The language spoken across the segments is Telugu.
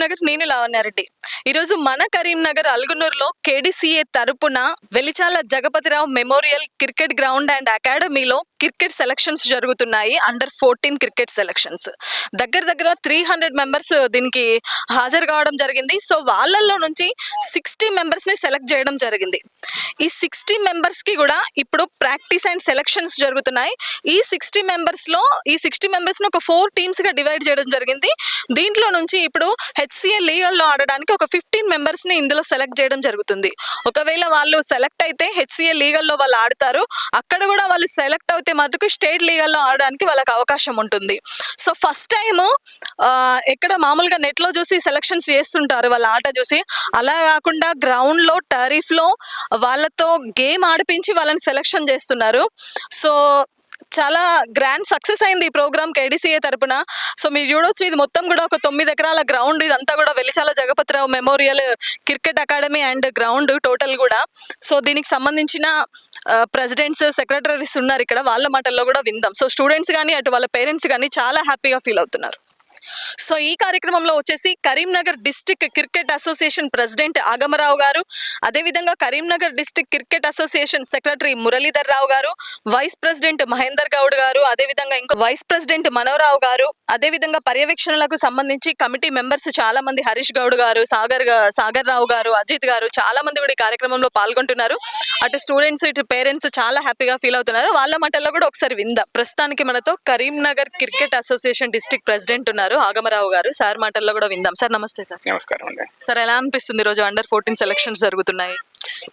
కరీంనగర్ నేను లావణ్యారెడ్డి ఈరోజు మన కరీంనగర్ అల్గునూరులో కేడీసీఏ తరపున Velichala Jagapathi Rao memorial cricket ground and అకాడమీలో క్రికెట్ సెలక్షన్స్ జరుగుతున్నాయి అండర్ ఫోర్టీన్ క్రికెట్ సెలక్షన్స్. దగ్గర దగ్గర త్రీ హండ్రెడ్ మెంబర్స్ దీనికి హాజరు కావడం జరిగింది. సో వాళ్ళల్లో నుంచి సిక్స్టీ మెంబర్స్ని సెలెక్ట్ చేయడం జరిగింది. ఈ సిక్స్టీ మెంబర్స్కి కూడా ఇప్పుడు ప్రాక్టీస్ అండ్ సెలక్షన్స్ జరుగుతున్నాయి. ఈ సిక్స్టీ మెంబర్స్లో ఈ సిక్స్టీ మెంబర్స్ని ఒక ఫోర్ టీమ్స్గా డివైడ్ చేయడం జరిగింది. దీంట్లో నుంచి ఇప్పుడు హెచ్సిఏ లీగల్లో ఆడడానికి ఒక ఫిఫ్టీన్ మెంబర్స్ని ఇందులో సెలెక్ట్ చేయడం జరుగుతుంది. ఒకవేళ వాళ్ళు సెలెక్ట్ అయితే హెచ్సిఏ లీగల్లో వాళ్ళు ఆడతారు. అక్కడ కూడా వాళ్ళు సెలెక్ట్ అయితే మటుకు స్టేట్ లీగల్లో ఆడడానికి వాళ్ళకి అవకాశం ఉంటుంది. సో ఫస్ట్ టైం ఎక్కడ మామూలుగా నెట్లో చూసి సెలెక్షన్స్ చేస్తుంటారు వాళ్ళ ఆట చూసి. అలా కాకుండా గ్రౌండ్లో టరీఫ్లో వాళ్ళతో గేమ్ ఆడిపించి వాళ్ళని సెలెక్షన్ చేస్తున్నారు. సో చాలా గ్రాండ్ సక్సెస్ అయింది ఈ ప్రోగ్రామ్ కేడీసీఏ తరపున. సో మీరు చూడొచ్చు ఇది మొత్తం కూడా ఒక తొమ్మిది ఎకరాల గ్రౌండ్ ఇదంతా కూడా Velichala Jagapathi Rao memorial cricket academy and ground total కూడా. సో దీనికి సంబంధించిన ప్రెసిడెంట్స్ సెక్రటరీస్ ఉన్నారు ఇక్కడ. వాళ్ళ మాటల్లో కూడా విందాం. సో స్టూడెంట్స్ కానీ అటు వాళ్ళ పేరెంట్స్ కానీ చాలా హ్యాపీగా ఫీల్ అవుతున్నారు. సో ఈ కార్యక్రమంలో వచ్చేసి Karimnagar district cricket association president Agama Rao garu అదేవిధంగా Karimnagar district cricket association secretary Muralidhar Rao garu vice president Mahender Goud గారు అదేవిధంగా ఇంకో వైస్ ప్రెసిడెంట్ మనోరావు గారు అదేవిధంగా పర్యవేక్షణలకు సంబంధించి కమిటీ మెంబర్స్ చాలా మంది హరీష్ గౌడ్ గారు సాగర్ సాగర్ రావు గారు అజిత్ గారు చాలా మంది కూడా ఈ కార్యక్రమంలో పాల్గొంటున్నారు. అటు స్టూడెంట్స్ ఇటు పేరెంట్స్ చాలా హ్యాపీగా ఫీల్ అవుతున్నారు. వాళ్ళ మాటల్లో కూడా ఒకసారి విందా. ప్రస్తుతానికి మనతో Karimnagar cricket association district president ఉన్నారు. ఆగమరావు గారు. సార్ మాటల్లో కూడా విందాం. సార్ నమస్తే సార్. నమస్కారం అండి. సార్ ఎలా అనిపిస్తుంది రోజు అండర్ ఫోర్టీన్ సెలక్షన్స్ జరుగుతున్నాయి?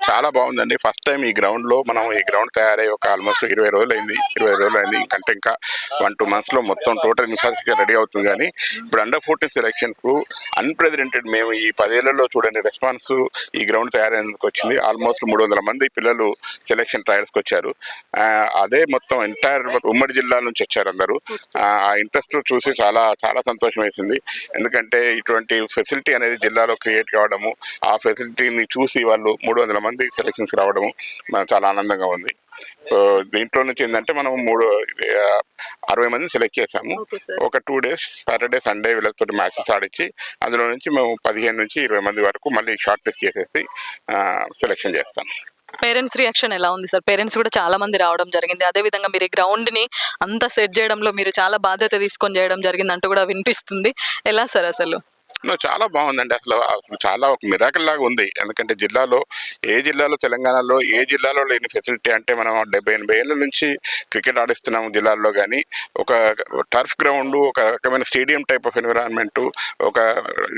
చాలా బాగుందండి. ఫస్ట్ టైం ఈ గ్రౌండ్లో మనం ఈ గ్రౌండ్ తయారయ్యి ఒక ఆల్మోస్ట్ ఇరవై రోజులు అయింది ఇరవై రోజులు అయింది ఇంకంటే ఇంకా వన్ టూ మంత్స్లో మొత్తం టోటల్ ఇన్ఫ్రాస్ట్రక్చర్ రెడీ అవుతుంది కానీ ఇప్పుడు అండర్ ఫోర్టీన్ సెలక్షన్స్కు అన్ప్రెసిడెంటెడ్ మేము ఈ పదేళ్ళలో చూడండి రెస్పాన్స్ ఈ గ్రౌండ్ తయారైనందుకు వచ్చింది. ఆల్మోస్ట్ మూడు వందల మంది పిల్లలు సెలక్షన్ ట్రయల్స్కి వచ్చారు. అదే మొత్తం ఎంటైర్ ఉమ్మడి జిల్లా నుంచి వచ్చారు అందరూ. ఆ ఇంట్రెస్ట్ చూసి చాలా చాలా సంతోషం వేసింది. ఎందుకంటే ఇటువంటి ఫెసిలిటీ అనేది జిల్లాలో క్రియేట్ కావడము ఆ ఫెసిలిటీని చూసి వాళ్ళు మూడు వందల మంది సెలక్షన్స్ రావడము మనకు చాలా ఆనందంగా ఉంది. దీంట్లో నుంచి ఏంటంటే మనం మూడు అరవై మందిని సెలెక్ట్ చేసాము. ఒక టూ డేస్ సాటర్డే సండే వీళ్ళతో మ్యాచెస్ ఆడించి అందులో నుంచి మేము పదిహేను నుంచి ఇరవై మంది వరకు మళ్ళీ షార్ట్ లిస్ట్ చేసేసి సెలెక్షన్ చేస్తాం. పేరెంట్స్ రియాక్షన్ ఎలా ఉంది సార్? పేరెంట్స్ కూడా చాలా మంది రావడం జరిగింది. అదే విధంగా మీరు ఈ గ్రౌండ్ని అంతా సెట్ చేయడంలో మీరు చాలా బాధ్యత తీసుకొని చేయడం జరిగింది అంటూ కూడా వినిపిస్తుంది. ఎలా సార్ అసలు? చాలా బాగుందండి. అసలు అసలు చాలా ఒక మిరాకిల్ లాగా ఉంది. ఎందుకంటే జిల్లాలో ఏ జిల్లాలో తెలంగాణలో ఏ జిల్లాలో లేని ఫెసిలిటీ అంటే మనం డెబ్బై ఎనభై ఏళ్ళ నుంచి క్రికెట్ ఆడిస్తున్నాము జిల్లాల్లో కానీ ఒక టర్ఫ్ గ్రౌండ్ ఒక రకమైన స్టేడియం టైప్ ఆఫ్ ఎన్విరాన్మెంట్ ఒక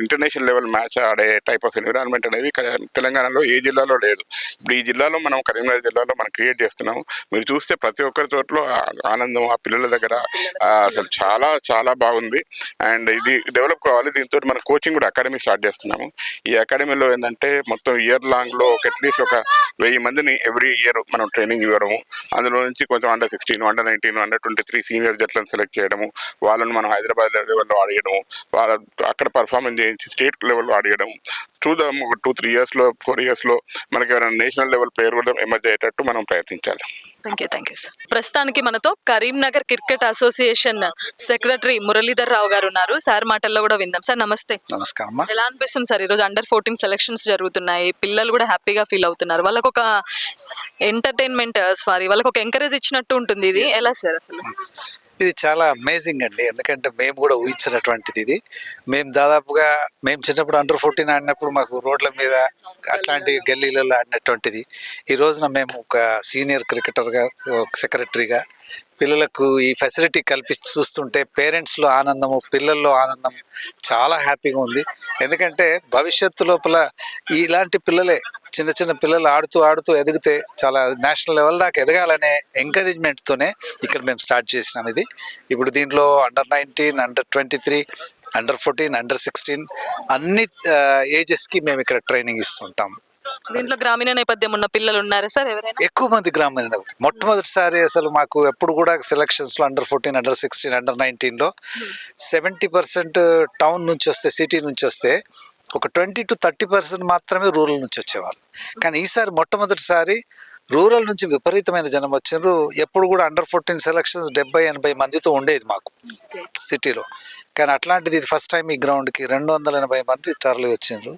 ఇంటర్నేషనల్ లెవెల్ మ్యాచ్ ఆడే టైప్ ఆఫ్ ఎన్విరాన్మెంట్ అనేది తెలంగాణలో ఏ జిల్లాలో లేదు. ఇప్పుడు ఈ జిల్లాలో మనం కరీంనగర్ జిల్లాలో మనం క్రియేట్ చేస్తున్నాము. మీరు చూస్తే ప్రతి ఒక్కరి చోట్ల ఆనందం ఆ పిల్లల దగ్గర అసలు చాలా చాలా బాగుంది. అండ్ ఇది డెవలప్ కావాలి. దీంతో మనకు కోచింగ్ కూడా అకాడమీ స్టార్ట్ చేస్తున్నాము. ఈ అకాడమీలో ఏంటంటే మొత్తం ఇయర్ లాంగ్లో ఒక అట్లీస్ట్ ఒక వెయ్యి మందిని ఎవ్రీ ఇయర్ మనం ట్రైనింగ్ ఇవ్వడము. అందులో నుంచి కొంచెం under sixteen under nineteen under twenty three senior జట్లను select చేయడము. వాళ్ళని మనం హైదరాబాద్ లెవెల్లో ఆడియడము. వాళ్ళ అక్కడ పర్ఫార్మెన్స్ చేయించి స్టేట్ లెవెల్లో ఆడియడం చూద్దాం ఒక టూ త్రీ ఇయర్స్లో ఫోర్ ఇయర్స్లో మనకి ఎవరైనా నేషనల్ లెవెల్ ప్లేయర్ కూడా ఎమర్జ్ అయ్యేటట్టు మనం ప్రయత్నించాలి. Thank you thank you sir ప్రస్తుతానికి మనతో Karimnagar cricket association secretary Muralidhar Rao garu ఉన్నారు. సార్ మాటల్లో కూడా విందాం. సార్ నమస్తే. నమస్కారం ఎలా అనిపిస్తుంది సార్? ఈరోజు అండర్ ఫోర్టీన్ సెలక్షన్స్ జరుగుతున్నాయి. పిల్లలు కూడా హ్యాపీగా ఫీల్ అవుతున్నారు. వాళ్ళకు ఒక ఎంటర్టైన్మెంట్ సారీ వాళ్ళకి ఒక ఎంకరేజ్ ఇచ్చినట్టు ఉంటుంది ఇది. ఎలా సార్ అసలు? ఇది చాలా అమేజింగ్ అండి. ఎందుకంటే మేము కూడా ఊహించినటువంటిది ఇది. మేము దాదాపుగా మేము చిన్నప్పుడు అండర్ ఫోర్టీన్ ఆడినప్పుడు మాకు రోడ్ల మీద అట్లాంటి గల్లీలలో ఆడినటువంటిది. ఈ రోజున మేము ఒక సీనియర్ క్రికెటర్గా సెక్రటరీగా పిల్లలకు ఈ ఫెసిలిటీ కల్పించి చూస్తుంటే పేరెంట్స్లో ఆనందము పిల్లల్లో ఆనందం చాలా హ్యాపీగా ఉంది. ఎందుకంటే భవిష్యత్తు లోపల ఇలాంటి పిల్లలే చిన్న చిన్న పిల్లలు ఆడుతూ ఆడుతూ ఎదిగితే చాలా నేషనల్ లెవెల్ దాకా ఎదగాలనే ఎంకరేజ్మెంట్తోనే ఇక్కడ మేము స్టార్ట్ చేసినాం ఇది. ఇప్పుడు దీంట్లో under nineteen under twenty three under fourteen under sixteen అన్ని ఏజెస్కి మేము ఇక్కడ ట్రైనింగ్ ఇస్తుంటాం. దీంట్లో గ్రామీణ నేపథ్యం ఉన్న పిల్లలు ఉన్నారా సార్ ఎవరైనా? ఎక్కువ మంది గ్రామీణ. మొట్టమొదటిసారి అసలు మాకు ఎప్పుడు కూడా సెలక్షన్స్లో under fourteen under sixteen under నైన్టీన్లో సెవెంటీ పర్సెంట్ టౌన్ నుంచి వస్తే సిటీ నుంచి వస్తే ఒక ట్వంటీ టు థర్టీ పర్సెంట్ మాత్రమే రూరల్ నుంచి వచ్చేవాళ్ళు. కానీ ఈసారి మొట్టమొదటిసారి రూరల్ నుంచి విపరీతమైన జనం వచ్చారు ఎప్పుడు కూడా అండర్ ఫోర్టీన్ సెలక్షన్స్ డెబ్బై ఎనభై మందితో ఉండేది మాకు సిటీలో. కానీ అట్లాంటిది ఇది ఫస్ట్ టైం ఈ గ్రౌండ్కి రెండు వందల ఎనభై మంది తరలి వచ్చిండ్రు.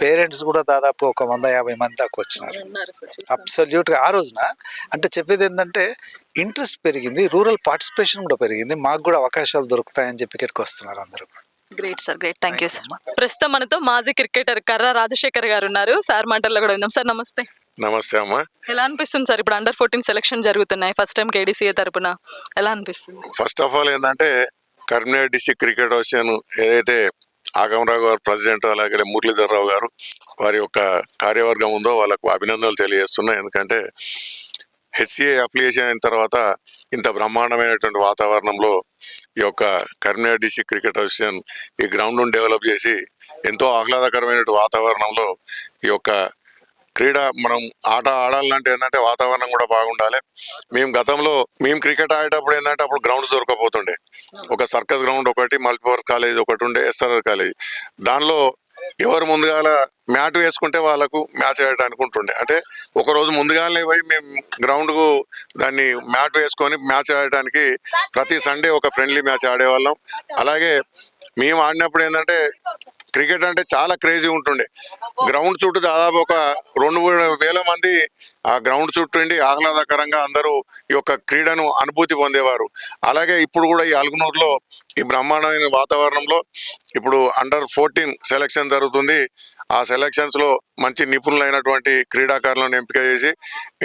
పేరెంట్స్ కూడా దాదాపు ఒక వంద యాభై మంది దాకా వచ్చినారు. అబ్సల్యూట్గా ఆ రోజున అంటే చెప్పేది ఏంటంటే ఇంట్రెస్ట్ పెరిగింది రూరల్ పార్టిసిపేషన్ కూడా పెరిగింది. మాకు కూడా అవకాశాలు దొరుకుతాయని చెప్పి ఇక్కడికి వస్తున్నారు అందరూ. Great sir great thank you sir ప్రస్తుతం మనతో మాజీ క్రికెటర్ కర్ర రాజశేఖర్ గారు ఉన్నారు. సార్ మాటల్లో కూడా విందాం. సార్ నమస్తే. నమస్తే అమ్మా. ఎలా అనిపిస్తుంది సార్? ఇప్పుడు అండర్ ఫోర్టీన్ సెలక్షన్ జరుగుతున్నాయి. ఫస్ట్ టైం కేడీసీఏ తరపున ఎలా అనిపిస్తుంది? ఫస్ట్ ఆఫ్ ఆల్ ఏంటంటే కరీంనగర్ డిస్టిక్ క్రికెట్ అసోసియేషన్ ఏదైతే ఆగమరావు గారు ప్రెసిడెంట్ అలాగే మురళీధర్ రావు గారు వారి యొక్క కార్యవర్గం ఉందో వాళ్ళకు అభినందనలు తెలియజేస్తున్నా ఎందుకంటే హెచ్సిఏ అప్లికేషన్ అయిన తర్వాత ఇంత బ్రహ్మాండమైనటువంటి వాతావరణంలో ఈ యొక్క కరీంనగర్ డిస్టిక్ క్రికెట్ అసోసియేషన్ ఈ గ్రౌండ్ను డెవలప్ చేసి ఎంతో ఆహ్లాదకరమైనటువంటి వాతావరణంలో ఈ యొక్క క్రీడ మనం ఆట ఆడాలంటే ఏంటంటే వాతావరణం కూడా బాగుండాలి. మేము గతంలో మేము క్రికెట్ ఆడేటప్పుడు ఏంటంటే అప్పుడు గ్రౌండ్స్ దొరకపోతుండే. ఒక సర్కస్ గ్రౌండ్ ఒకటి మల్టీపర్పస్ కాలేజ్ ఒకటి ఉండే ఎస్ఆర్ఆర్ కాలేజ్. దానిలో ఎవరు ముందుగాల మ్యాట్ వేసుకుంటే వాళ్ళకు మ్యాచ్ ఆడటానికి ఉంటుండే. అంటే ఒక రోజు ముందుగానే పోయి మేము గ్రౌండ్కు దాన్ని మ్యాట్ వేసుకొని మ్యాచ్ ఆడటానికి ప్రతి సండే ఒక ఫ్రెండ్లీ మ్యాచ్ ఆడేవాళ్ళం. అలాగే మేము ఆడినప్పుడు ఏంటంటే క్రికెట్ అంటే చాలా క్రేజీ ఉంటుండే. గ్రౌండ్ చుట్టూ దాదాపు ఒక రెండు మూడు వేల మంది ఆ గ్రౌండ్ చుట్టూండి ఆహ్లాదకరంగా అందరూ ఈ యొక్క క్రీడను అనుభూతి పొందేవారు. అలాగే ఇప్పుడు కూడా ఈ అలుగునూరులో ఈ బ్రహ్మాండమైన వాతావరణంలో ఇప్పుడు అండర్ ఫోర్టీన్ సెలక్షన్ జరుగుతుంది. ఆ సెలక్షన్స్లో మంచి నిపుణులైనటువంటి క్రీడాకారులను ఎంపిక చేసి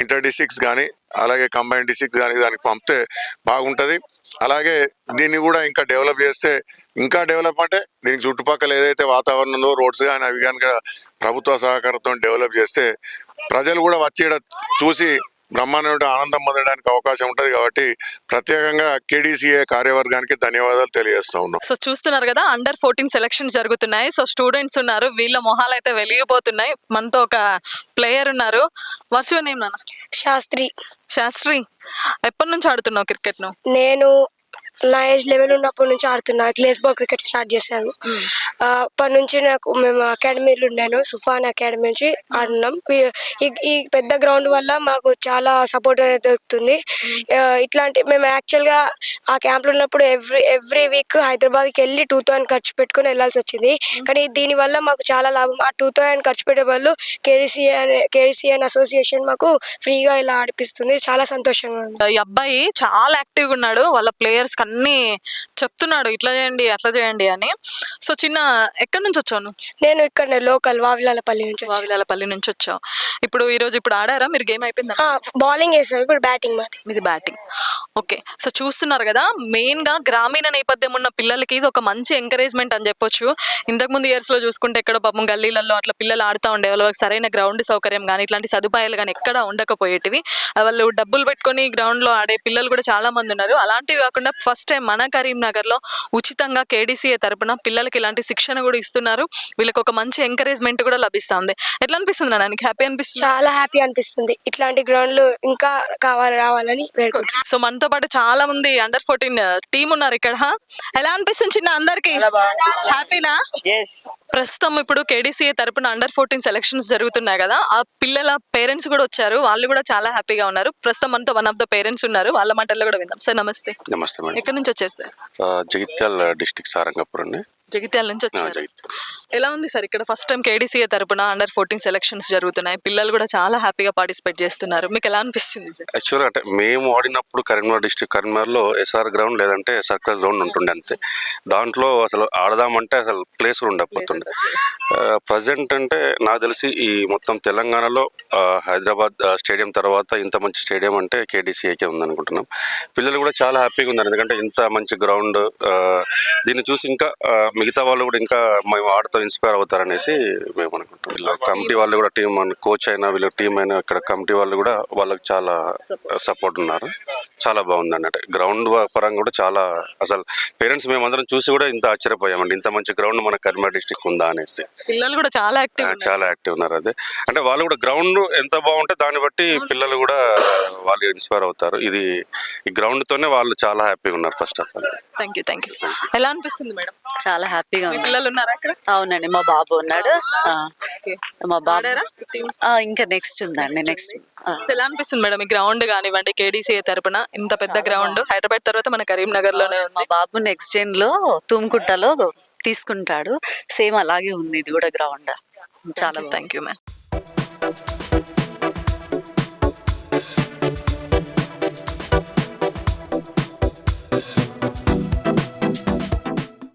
ఇంటర్ డిస్టిక్స్ కానీ అలాగే కంబైన్ డిస్టిక్స్ కానీ దానికి పంపితే బాగుంటుంది. అలాగే దీన్ని కూడా ఇంకా డెవలప్ చేస్తే ఇంకా డెవలప్ అంటే దీనికి చుట్టుపక్కల ఏదైతే వాతావరణం రోడ్స్ కానీ అవి కనుక ప్రభుత్వ సహకారంతో డెవలప్ చేస్తే ప్రజలు కూడా వచ్చి చూసి బ్రహ్మాండమైన ఆనందం పొందడానికి అవకాశం ఉంటుంది కాబట్టి ప్రత్యేకంగా కేడీసీఏ కార్యవర్గానికి ధన్యవాదాలు తెలియజేస్తా ఉన్నాం. సో చూస్తున్నారు కదా అండర్ ఫోర్టీన్ సెలక్షన్ జరుగుతున్నాయి. సో స్టూడెంట్స్ ఉన్నారు వీళ్ళ మొహాలు అయితే వెలిగిపోతున్నాయి. మనతో ఒక ప్లేయర్ ఉన్నారు. యువర్ నేమ్ నాన్న? శాస్త్రి. శాస్త్రి ఎప్పటి నుంచి ఆడుతున్నావు క్రికెట్ను నేను నా ఏజ్ లెవెల్ ఉన్నప్పటి నుంచి ఆడుతున్నా. గ్లేస్ బాల్ క్రికెట్ స్టార్ట్ చేశాను. ఆ, అప్పటి నుంచి నాకు మేము అకాడమీలో ఉన్నాను సుఫాన్ అకాడమీ నుంచి ఆడినాం. ఈ- పెద్ద గ్రౌండ్ వల్ల మాకు చాలా సపోర్ట్ అనేది దొరుకుతుంది. ఆ, ఇట్లాంటి మేము యాక్చువల్గా ఆ క్యాంప్లో ఉన్నప్పుడు ఎవ్రీ ఎవ్రీ వీక్ హైదరాబాద్కి వెళ్ళి టూ థౌసండ్ ఖర్చు పెట్టుకొని వెళ్ళాల్సి వచ్చింది. కానీ దీనివల్ల మాకు చాలా లాభం. ఆ టూ థౌసండ్ ఖర్చు పెట్టే వాళ్ళు కేడీసీఎన్ కేడీసీఎన్ అసోసియేషన్ మాకు ఫ్రీగా ఇలా ఆడిపిస్తుంది. చాలా సంతోషంగా ఉంది. ఈ అబ్బాయి చాలా యాక్టివ్గా ఉన్నాడు. వాళ్ళ ప్లేయర్స్ అన్ని చెప్తున్నాడు ఇట్లా చేయండి అట్లా చేయండి అని. సో చిన్న ఎక్కడి నుంచి వచ్చావు నువ్వు? నేను ఇక్కడ లోకల్ వావిలాలపల్లి నుంచి వచ్చాను. వావిలాలపల్లి నుంచి వచ్చావు. ఇప్పుడు ఈ రోజు ఇప్పుడు ఆడారా? మీరు గేమ్ అయిపోయిందా? బౌలింగ్ వేసాం ఇప్పుడు బ్యాటింగ్ మాది. ఇది బ్యాటింగ్. ఓకే. సో చూస్తున్నారు కదా మెయిన్గా గ్రామీణ నేపథ్యం ఉన్న పిల్లలకి ఇది ఒక మంచి ఎంకరేజ్మెంట్ అని చెప్పొచ్చు. ఇంతకు ముందు ఇయర్స్లో చూసుకుంటే ఎక్కడో పాపం గల్లీలలో అట్లా పిల్లలు ఆడుతూ ఉండేవాళ్ళు వాళ్ళకి సరైన గ్రౌండ్ సౌకర్యం కానీ ఇట్లాంటి సదుపాయాలు కానీ ఎక్కడ ఉండకపోయేటివి. వాళ్ళు డబ్బులు పెట్టుకొని గ్రౌండ్లో ఆడే పిల్లలు కూడా చాలా మంది ఉన్నారు. అలాంటివి కాకుండా ఫస్ట్ టైం మన కరీంనగర్లో ఉచితంగా కేడీసీఏ తరపున పిల్లలకి ఇలాంటి శిక్షణ కూడా ఇస్తున్నారు. వీళ్ళకి ఒక మంచి ఎంకరేజ్మెంట్ కూడా లభిస్తుంది. ఎట్లా అనిపిస్తుంది నీకు హ్యాపీ అనిపిస్తుంది? చాలా హ్యాపీ అనిపిస్తుంది. ఇట్లాంటి గ్రౌండ్లు ఇంకా కావాలి రావాలని సో మనతో పాటు చాలా మంది అండర్ ఫోర్టీన్ టీం ఉన్నారు ఇక్కడ ఎలా అనిపిస్తుంది చిన్న అందరికి? హ్యాపీనా ప్రస్తుతం ఇప్పుడు కేడీసీఏ తరపున అండర్ ఫోర్టీన్ సెలక్షన్స్ జరుగుతున్నాయి కదా. ఆ పిల్లల పేరెంట్స్ కూడా వచ్చారు. వాళ్ళు కూడా చాలా హ్యాపీగా ఉన్నారు. ప్రస్తుతం మనతో వన్ ఆఫ్ ద పేరెంట్స్ ఉన్నారు. వాళ్ళ మాటల్లో కూడా విందాం. సార్ నమస్తే. నమస్తే ఎక్కడి నుంచి వచ్చారు సార్? జగిత్యాల డిస్టిక్ సారంగపురం అండి జగిత్యాల నుంచి వచ్చారు. ఎలా ఉంది సార్ ఇక్కడ ఫస్ట్ టైం కేడీసీఏ తరపున అండర్ ఫోర్టీన్ సెలక్షన్స్ జరుగుతున్నాయి. పిల్లలు కూడా చాలా హ్యాపీగా పార్టిసిపేట్ చేస్తున్నారు. మీకు ఎలా అనిపిస్తుంది సార్? యాక్చువల్గా అంటే మేము ఆడినప్పుడు కరీంనగర్ డిస్ట్రిక్ట్ కరీంనగర్లో ఎస్ఆర్ గ్రౌండ్ లేదంటే సర్కస్ గ్రౌండ్ ఉంటుండే అంతే. దాంట్లో అసలు ఆడదామంటే అసలు ప్లేస్ ఉండకపోతుండే. ప్రజెంట్ అంటే నాకు తెలిసి ఈ మొత్తం తెలంగాణలో హైదరాబాద్ స్టేడియం తర్వాత ఇంత మంచి స్టేడియం అంటే కేడీసీఏకే ఉందనుకుంటున్నాం. పిల్లలు కూడా చాలా హ్యాపీగా ఉన్నారు. ఎందుకంటే ఇంత మంచి గ్రౌండ్ దీన్ని చూసి ఇంకా మిగతా వాళ్ళు కూడా ఇంకా మేము ఆడుతూ ఇన్స్పైర్ అవుతారనేసి మేము అనుకుంటాం వీళ్ళ కమిటీ వాళ్ళు కూడా టీం కోచ్ అయినా వీళ్ళ టీం అయినా ఇక్కడ కమిటీ వాళ్ళు కూడా వాళ్ళకి చాలా సపోర్ట్ ఉన్నారు. చాలా బాగుంది అన్నట్టు గ్రౌండ్ పరంగా కూడా చాలా అసలు పేరెంట్స్ మేమందరం చూసి కూడా ఇంత ఆశ్చర్యపోయామండి. ఇంత మంచి గ్రౌండ్ మన కరీంనగర్ డిస్టిక్ ఉందా అనేసి. పిల్లలు కూడా చాలా యాక్టివ్ చాలా యాక్టివ్ ఉన్నారు అదే. అంటే వాళ్ళు కూడా గ్రౌండ్ ఎంత బాగుంటే దాన్ని బట్టి పిల్లలు కూడా వాళ్ళు ఇన్స్పైర్ అవుతారు. ఇది ఈ గ్రౌండ్ తోనే వాళ్ళు చాలా హ్యాపీగా ఉన్నారు first of all thank you thank you ఎలా అనిపిస్తుంది మేడం? చాలా హ్యాపీగా మీ ఉంది. పిల్లలు ఉన్నారా అక్కడ? అవునండి మా బాబు ఉన్నాడు. ఆ. మా బాబు ఆడారా team? ఆ, ఇంకా నెక్స్ట్ ఉందండి నెక్స్ట్ సో ఎలా అనిపిస్తుంది మేడం ఈ గ్రౌండ్ కానివ్వండి కేడీసీఏ తరపున ఇంత పెద్ద గ్రౌండ్? హైదరాబాద్ తర్వాత మన కరీంనగర్లోనే మా ఉంది. బాబు నెక్స్ట్ జెన్లో తుమ్కుంటలో తీసుకుంటాడు. సేమ్ అలాగే ఉంది ఇది కూడా గ్రౌండ్. చాలా థ్యాంక్ యూ మ్యామ్